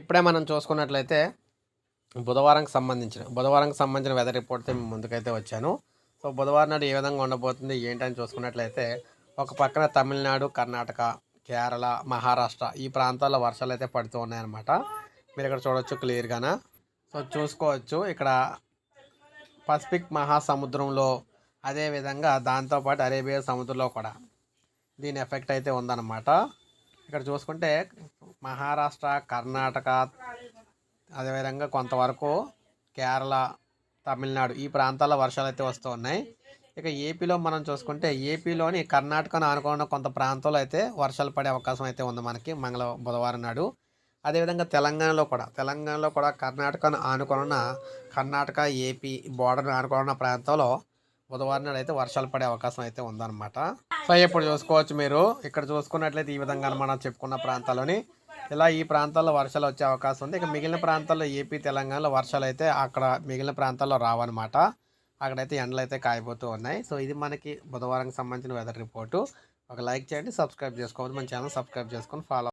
ఇప్పుడే మనం చూసుకున్నట్లయితే బుధవారంకి సంబంధించిన బుధవారంకి సంబంధించిన వెదర్ రిపోర్ట్తో ముందుకైతే వచ్చాను. సో బుధవారం నాడు ఏ విధంగా ఉండబోతుంది ఏంటని చూసుకున్నట్లయితే ఒక పక్కన తమిళనాడు కర్ణాటక కేరళ మహారాష్ట్ర ఈ ప్రాంతాల్లో వర్షాలు అయితే పడుతూ ఉన్నాయన్నమాట. మీరు ఇక్కడ చూడవచ్చు క్లియర్గానా? సో చూసుకోవచ్చు. ఇక్కడ పసిఫిక్ మహాసముద్రంలో అదేవిధంగా దాంతోపాటు అరేబియా సముద్రంలో కూడా దీని ఎఫెక్ట్ అయితే ఉందన్నమాట. ఇక్కడ చూసుకుంటే మహారాష్ట్ర కర్ణాటక అదేవిధంగా కొంతవరకు కేరళ తమిళనాడు ఈ ప్రాంతాల్లో వర్షాలు అయితే వస్తూ ఉన్నాయి. ఇక ఏపీలో మనం చూసుకుంటే ఏపీలోని కర్ణాటకను ఆనుకున్న కొంత ప్రాంతాల్లో అయితే వర్షాలు పడే అవకాశం అయితే ఉంది మనకి మంగళ బుధవారం నాడు. అదేవిధంగా తెలంగాణలో కూడా తెలంగాణలో కూడా కర్ణాటకను ఆనుకున్న కర్ణాటక ఏపీ బోర్డర్ను ఆనుకున్న ప్రాంతంలో బుధవారం నాడు అయితే వర్షాలు పడే అవకాశం అయితే ఉందన్నమాట. సో ఇప్పుడు చూసుకోవచ్చు మీరు. ఇక్కడ చూసుకున్నట్లయితే ఈ విధంగా మనం చెప్పుకున్న ప్రాంతాల్లోని ఇలా ఈ ప్రాంతాల్లో వర్షాలు వచ్చే అవకాశం ఉంది. ఇక మిగిలిన ప్రాంతాల్లో ఏపీ తెలంగాణలో వర్షాలు అయితే అక్కడ మిగిలిన ప్రాంతాల్లో రావన్నమాట. అక్కడైతే ఎండలు అయితే కాయబోతూ ఉన్నాయి. సో ఇది మనకి బుధవారంకి సంబంధించిన వెదర్ రిపోర్టు ఒక లైక్ చేయండి సబ్స్క్రైబ్ చేసుకోవద్దు. మన ఛానల్ సబ్స్క్రైబ్ చేసుకొని ఫాలో